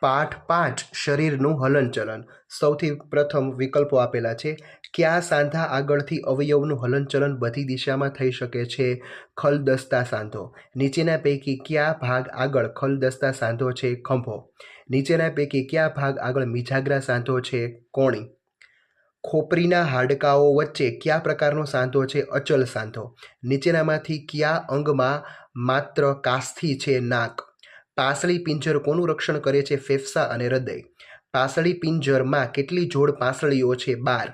પાઠ પાંચ શરીરનું હલનચલન. સૌથી પ્રથમ વિકલ્પો આપેલા છે, કયા સાંધા આગળથી અવયવનું હલનચલન બધી દિશામાં થઈ શકે છે? ખલદસ્તા સાંધો. નીચેના પૈકી કયા ભાગ આગળ ખલદસ્તા સાંધો છે? ખંભો. નીચેના પૈકી કયા ભાગ આગળ મિજાગ્રા સાંધો છે? કોણી. ખોપરીના હાડકાઓ વચ્ચે કયા પ્રકારનો સાંધો છે? અચલ સાંધો. નીચેનામાંથી કયા અંગમાં માત્ર કાસ્થી છે? નાક. પાસળી પિંજર કોનું રક્ષણ કરે છે ફેફસા અને હૃદય? પાસળી પિંજરમાં કેટલી જોડ પાસળીઓ છે? બાર.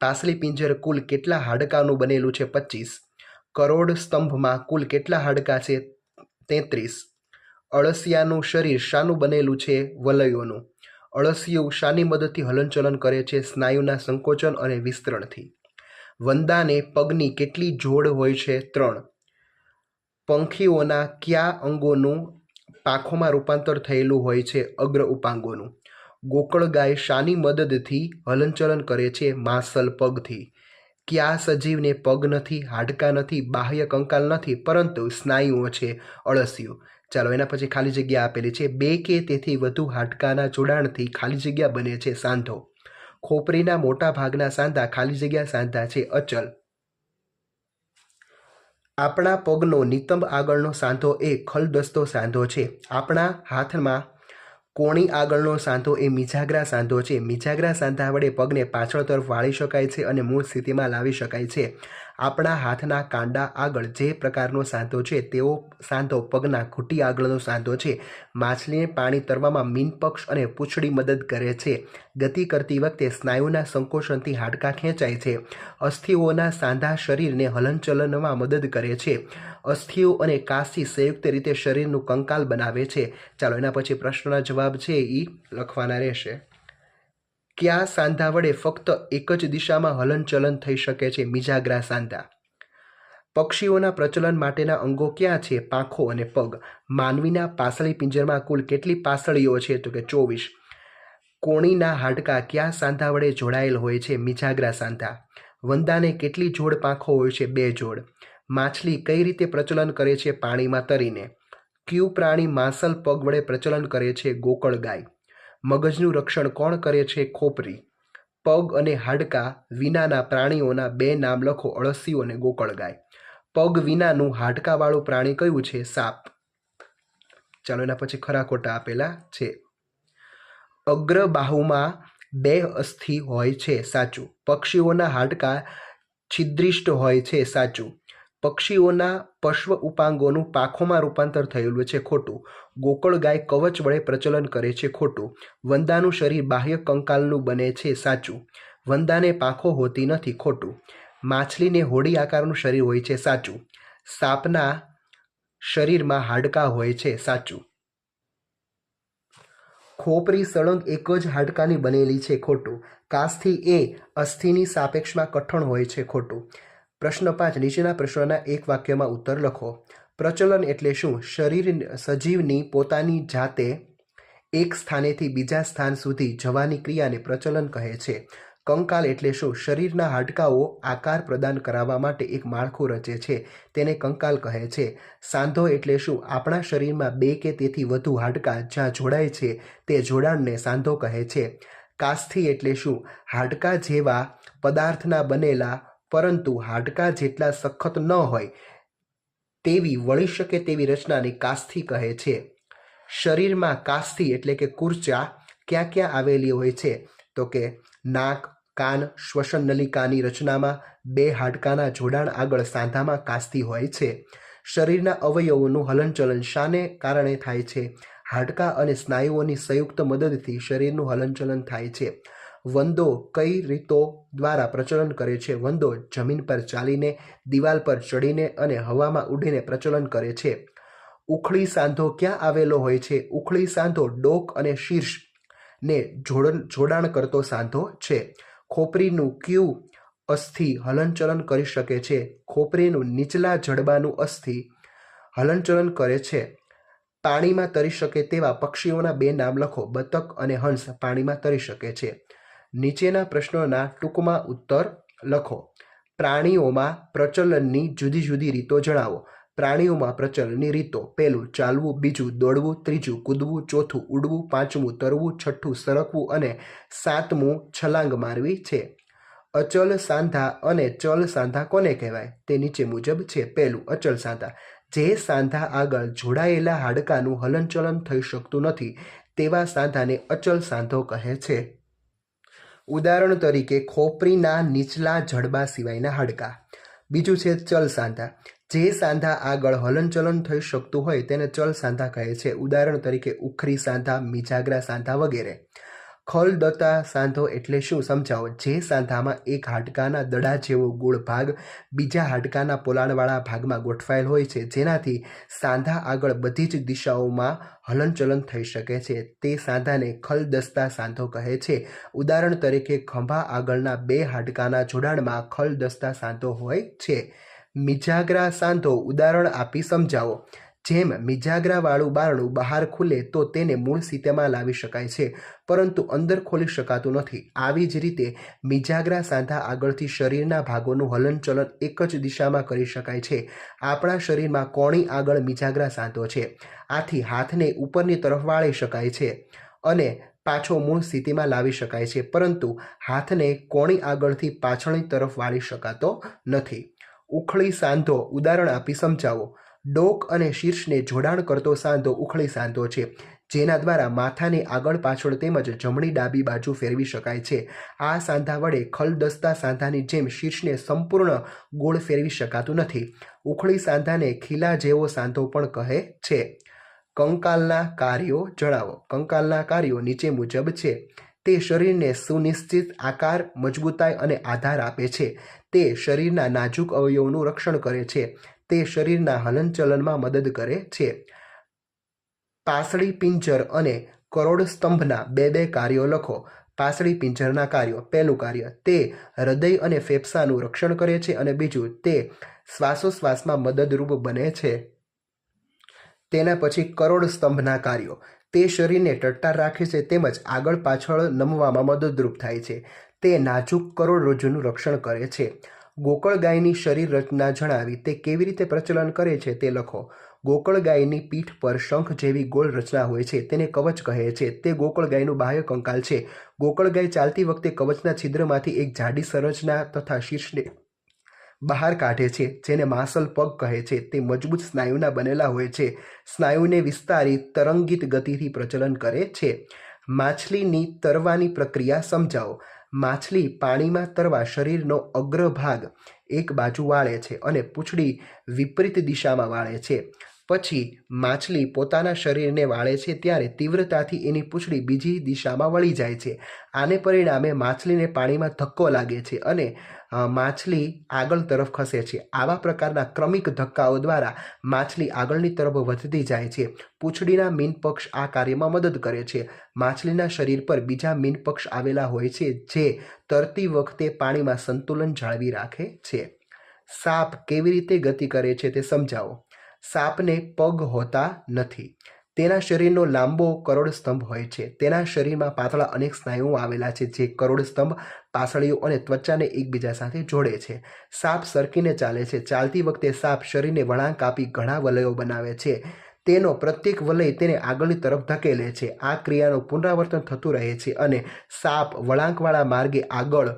પાસળી પિંજર કુલ કેટલા હાડકાનું બનેલું છે? પચીસ. કરોડ સ્તંભમાં કુલ કેટલા હાડકા છે? તેત્રીસ. અળસિયાનું શરીર શાનું બનેલું છે? વલયોનું. અળસિયું શાની મદદથી હલનચલન કરે છે? સ્નાયુના સંકોચન અને વિસ્તરણથી. વંદાને પગની કેટલી જોડ હોય છે? ત્રણ. પંખીઓના કયા અંગોનું પાંખોમાં રૂપાંતર થયેલું હોય છે અગ્ર ઉપાંગોનું. ગોકળ ગાય શાની મદદથી હલનચલન કરે છે માસલ પગથી. ક્યાં સજીવને પગ નથી, હાડકાં નથી, બાહ્ય કંકાલ નથી, પરંતુ સ્નાયુઓ છે અળસિયું. ચાલો એના પછી ખાલી જગ્યા આપેલી છે. બે કે તેથી વધુ હાડકાના જોડાણથી ખાલી જગ્યા બને છે સાંધો. ખોપરીના મોટા ભાગના સાંધા ખાલી જગ્યા સાંધા છે અચલ. આપણા પગનો નિતંબ આગળનો સાંધો એ ખલદસ્તો સાંધો છે. આપણા હાથમાં કોણી આગળનો સાંધો એ મિજાગરા સાંધો છે. મિજાગરા સાંધા વડે પગને પાછળ તરફ વાળી શકાય છે અને મૂળ સ્થિતિમાં લાવી શકાય છે. આપણા હાથના કાંડા આગળ જે પ્રકારનો સાંધો છે તેવો સાંધો પગના ઘૂંટી આગળનો સાંધો છે. માછલીને પાણી તરવામાં મીનપક્ષ અને પૂંછડી મદદ કરે છે. ગતિ કરતી વખતે સ્નાયુના સંકોચનથી હાડકાં ખેંચાય છે. અસ્થિઓના સાંધા શરીરને હલનચલનમાં મદદ કરે છે. અસ્થિઓ અને કાસી સંયુક્ત રીતે શરીરનું કંકાલ બનાવે છે. ચાલો એના પછી પ્રશ્નના જવાબ છે એ લખવાના રહેશે. કયા સાંધા વડે ફક્ત એક જ દિશામાં હલનચલન થઈ શકે છે મિજાગ્રા સાંધા? પક્ષીઓના પ્રચલન માટેના અંગો ક્યાં છે? પાંખો અને પગ. માનવીના પાસળી પિંજરમાં કુલ કેટલી પાસળીઓ છે તો કે ચોવીસ? કોણીના હાડકાં ક્યાં સાંધા વડે જોડાયેલ હોય છે મિજાગ્રા સાંધા? વંદાને કેટલી જોડ પાંખો હોય છે? બે જોડ. માછલી કઈ રીતે પ્રચલન કરે છે? પાણીમાં તરીને. ક્યુ પ્રાણી માસલ પગ વડે પ્રચલન કરે છે? ગોકળ ગાય. મગજનું રક્ષણ કોણ કરે છે ખોપરી? પગ અને હાડકાં વિનાના પ્રાણીઓના બે નામ લખો, અળસિયું અને ગોકળગાય પગ વિનાનું હાડકાવાળું પ્રાણી કયું છે? સાપ. ચાલો એના પછી ખરા ખોટા આપેલા છે. અગ્ર બાહુમાં બે અસ્થિ હોય છે સાચું. પક્ષીઓના હાડકાં છિદ્રિષ્ટ હોય છે સાચું. પક્ષીઓના પશ્વ ઉપાંગોનું પાંખોમાં રૂપાંતર થયેલું છે ખોટું. ગોકળ ગાય કવચ વડે પ્રચલન કરે છે ખોટું. વંદાનું શરીર બાહ્ય કંકાલનું બને છે સાચું. વંદાને પાંખો હોતી નથી ખોટું. માછલીને હોડી આકારનું શરીર હોય છે સાચું. સાપના શરીરમાં હાડકાં હોય છે સાચું. ખોપરી સળંગ એક જ હાડકાની બનેલી છે ખોટું. કાસ્થી એ અસ્થિની સાપેક્ષમાં કઠણ હોય છે ખોટું. પ્રશ્ન પાંચ, નીચેના પ્રશ્નોના એક વાક્યમાં ઉત્તર લખો. પ્રચલન એટલે શું? શરીર સજીવની પોતાની જાતે એક સ્થાનેથી બીજા સ્થાન સુધી જવાની ક્રિયાને પ્રચલન કહે છે. કંકાલ એટલે શું? શરીરના હાડકાઓ આકાર પ્રદાન કરાવવા માટે એક માળખું રચે છે. તેને કંકાલ કહે છે. સાંધો એટલે શું? આપણા શરીરમાં બે કે તેથી વધુ હાડકાં જ્યાં જોડાય છે, તે જોડાણને સાંધો કહે છે. કાસ્થી એટલે શું? હાડકાં જેવા પદાર્થના બનેલા પરંતુ હાડકાં જેટલા સખત ન હોય, તેવી વળી શકે તેવી રચનાને કાસ્થી કહે છે. શરીરમાં કાસ્થી એટલે કે કુર્ચા ક્યાં ક્યાં આવેલી હોય છે? તો કે નાક, કાન, શ્વસન નલિકાની રચનામાં બે હાડકાના જોડાણ આગળ સાંધામાં કાસ્તી હોય છે. શરીરના અવયવોનું હલનચલન શાને કારણે થાય છે? હાડકાં અને સ્નાયુઓની સંયુક્ત મદદથી શરીરનું હલનચલન થાય છે. વંદો કઈ રીતો દ્વારા પ્રચલન કરે છે? વંદો જમીન પર ચાલીને, દિવાલ પર ચડીને અને હવામાં ઉડીને પ્રચલન કરે છે. ઉખળી સાંધો ક્યાં આવેલો હોય છે? ઉખળી સાંધો ડોક અને શીર્ષ ને જોડણ જોડાણ કરતો સાંધો છે. ખોપરીનું ક્યુ અસ્થિ હલનચલન કરી શકે છે. ખોપરીનું નીચલા જડબાનું અસ્થિ હલનચલન કરે છે. પાણીમાં તરી શકે તેવા પક્ષીઓના બે નામ લખો. બતક અને હંસ પાણીમાં તરી શકે છે. નીચેના પ્રશ્નોના ટૂંકમાં ઉત્તર લખો. પ્રાણીઓમાં પ્રચલનની જુદી જુદી રીતો જણાવો. પ્રાણીઓમાં પ્રચલનની રીતો પહેલું ચાલવું, બીજું દોડવું, ત્રીજું કૂદવું, ચોથું ઉડવું, પાંચમું તરવું, છઠ્ઠું સરકવું અને સાતમું છલાંગ મારવી છે. અચલ સાંધા અને ચલ સાંધા કોને કહેવાય? તે નીચે મુજબ છે. પહેલું અચલ સાંધા. જે સાંધા આગળ જોડાયેલા હાડકાનું હલનચલન થઈ શકતું નથી, તેવા સાંધાને અચલ સાંધો કહે છે. ઉદાહરણ તરીકે ખોપરીના નીચલા જડબા સિવાયના હાડકાં. બીજું છે ચલ સાંધા. જે સાંધા આગળ હલનચલન થઈ શકતું હોય તેને ચલ સાંધા કહે છે. ઉદાહરણ તરીકે ઉખરી સાંધા, મિજાગરા સાંધા વગેરે. ખલદતા સાંધો એટલે શું? સમજાવો. જે સાંધામાં એક હાડકાના દડા જેવો ગોળ ભાગ બીજા હાડકાના પોલાણવાળા ભાગમાં ગોઠવાયેલ હોય છે, જેનાથી સાંધા આગળ બધી જ દિશાઓમાં હલનચલન થઈ શકે છે. તે સાંધાને ખલદસ્તા સાંધો કહે છે. ઉદાહરણ તરીકે, ખંભા આગળના બે હાડકાના જોડાણમાં ખલદસ્તા સાંધો હોય છે. મિજાગરા સાંધો ઉદાહરણ આપી સમજાવો. જેમ મિજાગરાવાળું બારણું બહાર ખુલે તો તેને મૂળ સ્થિતિમાં લાવી શકાય છે, પરંતુ અંદર ખોલી શકાતું નથી. આવી જ રીતે મિજાગરા સાંધા આગળથી શરીરના ભાગોનું હલનચલન એક જ દિશામાં કરી શકાય છે. આપણા શરીરમાં કોણી આગળ મિજાગરા સાંધો છે. આથી હાથને ઉપરની તરફ વાળી શકાય છે અને પાછો મૂળ સ્થિતિમાં લાવી શકાય છે, પરંતુ હાથને કોણી આગળથી પાછળની તરફ વાળી શકાતો નથી. ઉખળી સાંધો ઉદાહરણ આપી સમજાવો. ડોક અને શીર્ષને જોડાણ કરતો સાંધો ઉખળી સાંધો છે, જેના દ્વારા માથાને આગળ પાછળ તેમજ જમણી ડાબી બાજુ ફેરવી શકાય છે. આ સાંધા વડે ખલદસ્તા સાંધાની જેમ શીર્ષને સંપૂર્ણ ગોળ ફેરવી શકાતું નથી. ઉખળી સાંધાને ખીલા જેવો સાંધો પણ કહે છે. કંકાલના કાર્યો જણાવો. કંકાલના કાર્યો નીચે મુજબ છે. તે શરીરને સુનિશ્ચિત આકાર, મજબૂતાઈ અને આધાર આપે છે. તે શરીરના નાજુક અવયવોનું રક્ષણ કરે છે. તે શરીરના હલનચલનમાં મદદ કરે છે. પાસળી પિંજર અને કરોડ સ્તંભના બે બે કાર્યો લખો. પાસળી પિંજરના કાર્યો. પહેલું કાર્ય, તે હૃદય અને ફેફસાનું રક્ષણ કરે છે અને બીજું, તે શ્વાસોશ્વાસમાં મદદરૂપ બને છે. તેના પછી કરોડ સ્તંભના કાર્યો. તે શરીરને ટટ્ટાર રાખે છે તેમજ આગળ પાછળ નમવામાં મદદરૂપ થાય છે. તે નાજુક કરોડરજ્જુનું રક્ષણ કરે છે. ગોકળ ગાયની શરીર રચના જણાવી તે કેવી રીતે પ્રચલન કરે છે તે લખો. ગોકળ ગાયની પીઠ પર શંખ જેવી ગોળ રચના હોય છે તેને કવચ કહે છે. તે ગોકળ ગાયનું બાહ્ય કંકાલ છે. ગોકળ ગાય ચાલતી વખતે કવચના છિદ્રમાંથી એક જાડી સંરચના તથા શીર્ષને બહાર કાઢે છે, જેને માસલ પગ કહે છે. તે મજબૂત સ્નાયુના બનેલા હોય છે. સ્નાયુને વિસ્તારી તરંગિત ગતિથી પ્રચલન કરે છે. માછલીની તરવાની પ્રક્રિયા સમજાવો. માછલી પાણીમાં તરવા શરીરનો અગ્રભાગ એક બાજુ વાળે છે અને પૂંછડી વિપરીત દિશામાં વાળે છે. પછી માછલી પોતાના શરીરને વાળે છે ત્યારે તીવ્રતાથી એની પૂંછડી બીજી દિશામાં વળી જાય છે. આને પરિણામે માછલીને પાણીમાં ધક્કો લાગે છે અને માછલી આગળ તરફ ખસે છે. આવા પ્રકારના ક્રમિક ધક્કાઓ દ્વારા માછલી આગળની તરફ વધતી જાય છે. પૂંછડીના મીનપક્ષ આ કાર્યમાં મદદ કરે છે. માછલીના શરીર પર બીજા મીનપક્ષ આવેલા હોય છે જે તરતી વખતે પાણીમાં સંતુલન જાળવી રાખે છે. સાપ કેવી રીતે ગતિ કરે છે તે સમજાવો. સાપને પગ હોતા નથી. તેના શરીરનો લાંબો કરોડસ્તંભ હોય છે. તેના શરીરમાં પાતળા અનેક સ્નાયુઓ આવેલા છે જે કરોડસ્તંભ પાસળીઓ અને ત્વચાને એકબીજા સાથે જોડે છે. સાપ સરકીને ચાલે છે. ચાલતી વખતે સાપ શરીરને વળાંક આપી ઘણા વલયો બનાવે છે. તેનો પ્રત્યેક વલય તેને આગળની તરફ ધકેલે છે. આ ક્રિયાનું પુનરાવર્તન થતું રહે છે અને સાપ વળાંકવાળા માર્ગે આગળ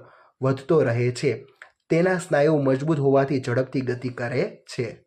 વધતો રહે છે. તેના સ્નાયુ મજબૂત હોવાથી ઝડપથી ગતિ કરે છે.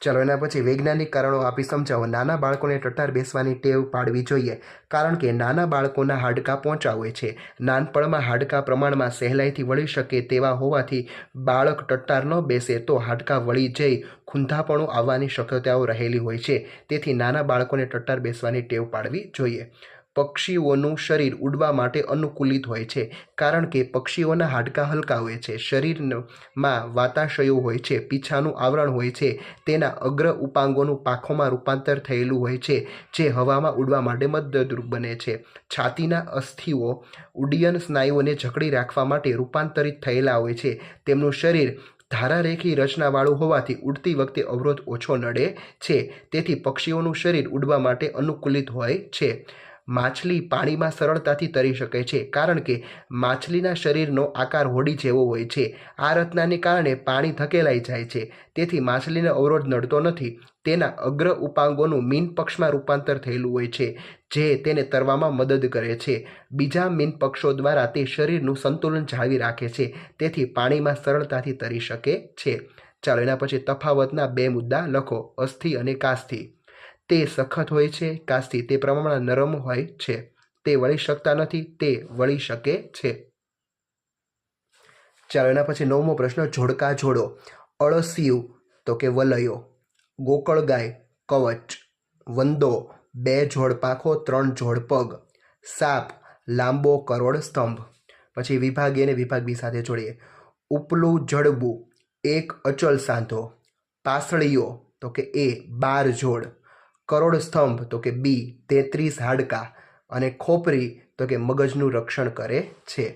ચલો એના પછી વૈજ્ઞાનિક કારણો આપી સમજાવો. નાના બાળકોને ટટાર બેસવાની ટેવ પાડવી જોઈએ, કારણ કે નાના બાળકોના હાડકાં પહોંચા હોય છે. નાનપણમાં હાડકાં પ્રમાણમાં સહેલાઈથી વળી શકે તેવા હોવાથી બાળક ટટ્ટાર ન બેસે તો હાડકાં વળી જઈ ખૂંધાપણું આવવાની શક્યતાઓ રહેલી હોય છે. તેથી નાના બાળકોને ટટ્ટાર બેસવાની ટેવ પાડવી જોઈએ. પક્ષીઓનું શરીર ઉડવા માટે અનુકૂલિત હોય છે, કારણ કે પક્ષીઓના હાડકાં હલકા હોય છે, શરીરમાં વાતાશયો હોય છે, પીછાનું આવરણ હોય છે, તેના અગ્ર ઉપાંગોનું પાંખોમાં રૂપાંતર થયેલું હોય છે, જે હવામાં ઉડવા માટે મદદરૂપ બને છે. છાતીના અસ્થિઓ ઉડ્ડયન સ્નાયુઓને જકડી રાખવા માટે રૂપાંતરિત થયેલા હોય છે. તેમનું શરીર ધારારેખી રચનાવાળું હોવાથી ઉડતી વખતે અવરોધ ઓછો નડે છે, તેથી પક્ષીઓનું શરીર ઉડવા માટે અનુકૂલિત હોય છે. માછલી પાણીમાં સરળતાથી તરી શકે છે, કારણ કે માછલીના શરીરનો આકાર હોડી જેવો હોય છે. આ રચનાને કારણે પાણી ધકેલાઈ જાય છે. તેથી માછલીને અવરોધ નડતો નથી. તેના અગ્ર ઉપાંગોનું મીન પક્ષમાં રૂપાંતર થયેલું હોય છે, જે તેને તરવામાં મદદ કરે છે. બીજા મીન પક્ષો દ્વારા તે શરીરનું સંતુલન જાળવી રાખે છે, તેથી પાણીમાં સરળતાથી તરી શકે છે. ચાલો એના પછી તફાવતના બે મુદ્દા લખો, અસ્થિ અને કાસ્થિ. તે સખત હોય છે, કાસ્તી તે પ્રમાણમાં નરમ હોય છે. તે વળી શકતા નથી, તે વળી શકે છે. ચાલો, એના પછી નવમો પ્રશ્ન જોડકા જોડો અળસિયું, તો કે વલયો. ગોકળ ગાય, કવચ. વંદો, બે જોડ પાંખો, ત્રણ જોડ પગ. સાપ, લાંબો કરોડ સ્તંભ. પછી વિભાગ એને વિભાગ બી સાથે જોડીએ. ઉપલું જડબું, એક અચલ સાંધો. પાસળીઓ, તો કે એ બાર જોડ કરોડ સ્તંભ, તો કે બી તેત્રીસ હાડકા, અને ખોપરી, તો કે મગજનું રક્ષણ કરે છે.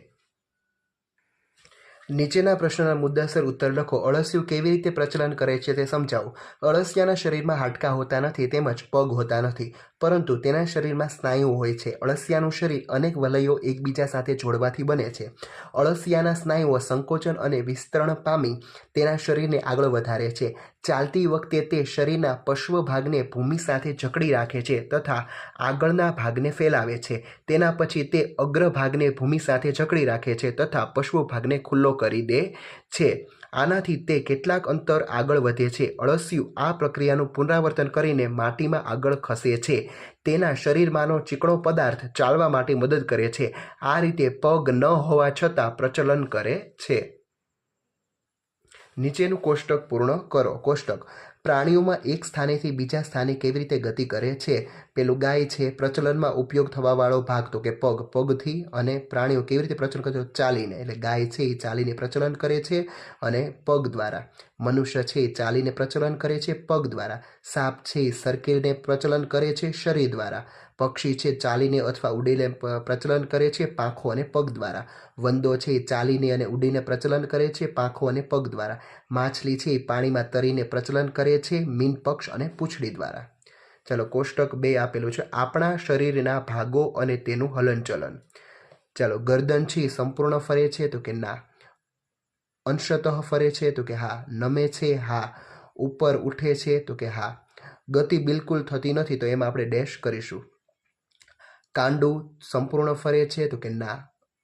નીચેના પ્રશ્નના મુદ્દાસર ઉત્તર લખો. અળસિયું કેવી રીતે પ્રચલન કરે છે તે સમજાવો. અળસિયાના શરીરમાં હાડકાં હોતા નથી, તેમજ પગ હોતા નથી. પરંતુ તેના શરીરમાં સ્નાયુઓ હોય છે. અળસિયાનું શરીર અનેક વલયો એકબીજા સાથે જોડવાથી બને છે. અળસિયાના સ્નાયુઓ સંકોચન અને વિસ્તરણ પામી તેના શરીરને આગળ વધારે છે. ચાલતી વખતે તે શરીરના પશ્વ ભાગને ભૂમિ સાથે જકડી રાખે છે તથા આગળના ભાગને ફેલાવે છે. તેના પછી તે અગ્ર ભાગને ભૂમિ સાથે જકડી રાખે છે તથા પશ્વ ભાગને ખુલ્લો કરી દે છે. આનાથી તે કેટલાક અંતર આગળ વધે છે. અળસિયું આ પ્રક્રિયાનું પુનરાવર્તન કરીને માટીમાં આગળ ખસે છે. તેના શરીરમાંનો ચીકણો પદાર્થ ચાલવા માટે મદદ કરે છે. આ રીતે પગ ન હોવા છતાં પ્રચલન કરે છે. નીચેનું કોષ્ટક પૂર્ણ કરો. કોષ્ટક પ્રાણીઓમાં એક સ્થાનેથી બીજા સ્થાને કેવી રીતે ગતિ કરે છે, પેલું ગાય છે, પ્રચલનમાં ઉપયોગ થવાવાળો ભાગ તો કે પગ, પગથી અને પ્રાણીઓ કેવી રીતે પ્રચલન કરે? ચાલીને, એટલે ગાય છે એ ચાલીને પ્રચલન કરે છે અને પગ દ્વારા મનુષ્ય છે એ ચાલીને પ્રચલન કરે છે પગ દ્વારા સાપ છે એ સરકીને પ્રચલન કરે છે શરીર દ્વારા પક્ષી છે ચાલીને અથવા ઉડીને પ્રચલન કરે છે પાંખો અને પગ દ્વારા. વંદો છે એ ચાલીને અને ઉડીને પ્રચલન કરે છે પાંખો અને પગ દ્વારા. માછલી છે એ પાણીમાં તરીને પ્રચલન કરે છે મીન પક્ષ અને પૂંછડી દ્વારા. ચાલો, કોષ્ટક બે આપેલું છે. આપણા શરીરના ભાગો અને તેનું હલનચલન. ચાલો, ગરદન છે એ સંપૂર્ણ ફરે છે તો કે ના. અંશતઃ ફરે છે તો કે હા. નમે છે હા. ઉપર ઉઠે છે તો કે હા. ગતિ બિલકુલ થતી નથી તો એમાં આપણે ડેશ કરીશું. કાંડું સંપૂર્ણ ફરે છે તો કે ના,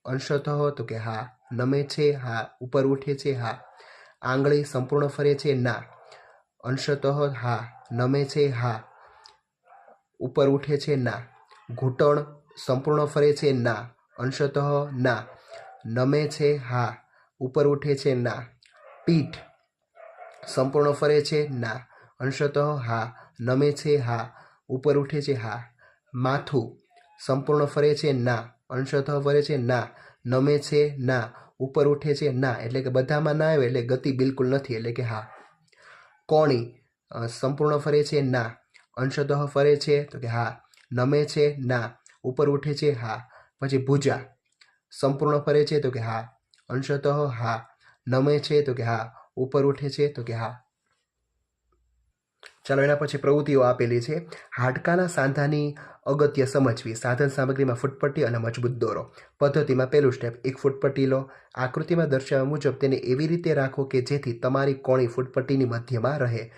અંશતઃ તો કે હા, નમે છે, હા, ઉપર ઉઠે છે, હા, આંગળી સંપૂર્ણ ફરે છે, ના, અંશતઃ હા, નમે છે, હા, ઉપર ઉઠે છે, ના, ઘૂંટણ સંપૂર્ણ ફરે છે, ના, અંશતઃ ના, નમે છે, હા, ઉપર ઉઠે છે, ના, પીઠ સંપૂર્ણ ફરે છે, ના, અંશતઃ હા, નમે છે, હા, ઉપર ઉઠે છે, હા, માથું સંપૂર્ણ ફરે છે ના. અંશતઃ ફરે છે ના. નમે છે ના. ઉપર ઉઠે છે ના. એટલે કે બધામાં ના આવે એટલે ગતિ બિલકુલ નથી. એટલે કે હા. કોણી સંપૂર્ણ ફરે છે ના. અંશતઃ ફરે છે તો કે હા. નમે છે ના. ઉપર ઉઠે છે હા. પછી ભુજા, સંપૂર્ણ ફરે છે તો કે હા. અંશતઃ હા. નમે છે તો કે હા. ઉપર ઉઠે છે તો કે હા. ચાલો એના પછી પ્રવૃત્તિઓ આપેલી છે. હાડકાના સાંધાની અગત્ય સમજવી સાધન સામગ્રીમાં ફૂટપટ્ટી અને મજબૂત દોરો. પદ્ધતિમાં પહેલું સ્ટેપ એક ફૂટપટ્ટી લો. આકૃતિમાં દર્શાવ્યા મુજબ તેને એવી રીતે રાખો કે જેથી તમારી કોણી ફૂટપટ્ટીની મધ્યમાં રહે.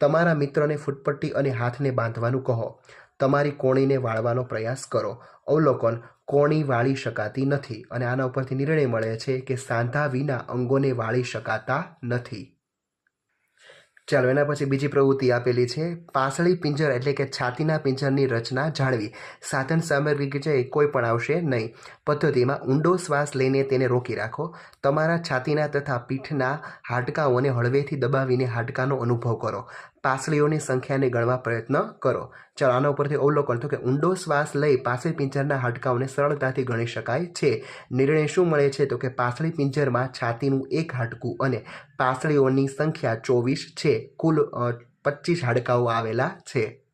તમારા મિત્રને ફૂટપટ્ટી અને હાથને બાંધવાનું કહો. તમારી કોણીને વાળવાનો પ્રયાસ કરો. અવલોકન, કોણી વાળી શકાતી નથી અને આના ઉપરથી નિર્ણય મળે છે કે સાંધા વિના અંગોને વાળી શકાતા નથી. ચાલો, એના પછી બીજી પ્રવૃત્તિ આપેલી છે. પાસળી પિંજર એટલે કે છાતીના પિંજરની રચના જાણવી. સાધન સામગ્રી છે કોઈ પણ આવશે નહીં. પદ્ધતિમાં ઊંડો શ્વાસ લઈને તેને રોકી રાખો. તમારા છાતીના તથા પીઠના હાડકાઓને હળવેથી દબાવીને હાડકાનો અનુભવ કરો. પાસળીઓની સંખ્યાને ગણવા પ્રયત્ન કરો. ચાલો, આના ઉપરથી અવલોકન. તો કે ઊંડો શ્વાસ લઈ પાસળી પિંજરના હાડકાઓને સરળતાથી ગણી શકાય છે. નિર્ણય શું મળે છે? તો કે પાસળી પિંજરમાં છાતીનું એક હાડકું અને પાસળીઓની સંખ્યા ચોવીસ છે. કુલ પચીસ હાડકાઓ આવેલા છે.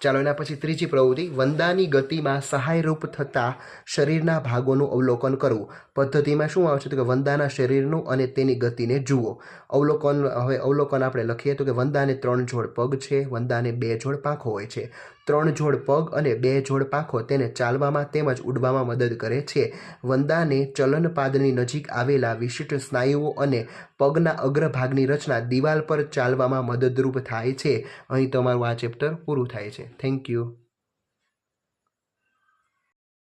ચાલો એના પછી ત્રીજી પ્રવૃત્તિ, વંદાની ગતિમાં સહાયરૂપ થતા શરીરના ભાગોનું અવલોકન કરવું. પદ્ધતિમાં શું આવશે તો કે વંદાના શરીરનું અને તેની ગતિને જુઓ. અવલોકન, હવે અવલોકન આપણે લખીએ તો કે વંદાને ત્રણ જોડ પગ છે, વંદાને બે જોડ પાંખો હોય છે. ત્રણ જોડ પગ અને બે જોડ પાંખો તેને ચાલવામાં તેમજ ઉડવામાં મદદ કરે છે. વંદાને ચલનપાદની નજીક આવેલા વિશિષ્ટ સ્નાયુઓ અને પગના અગ્રભાગની રચના દિવાલ પર ચાલવામાં મદદરૂપ થાય છે. અહીં તમારું આ ચેપ્ટર પૂરું થાય છે. Thank you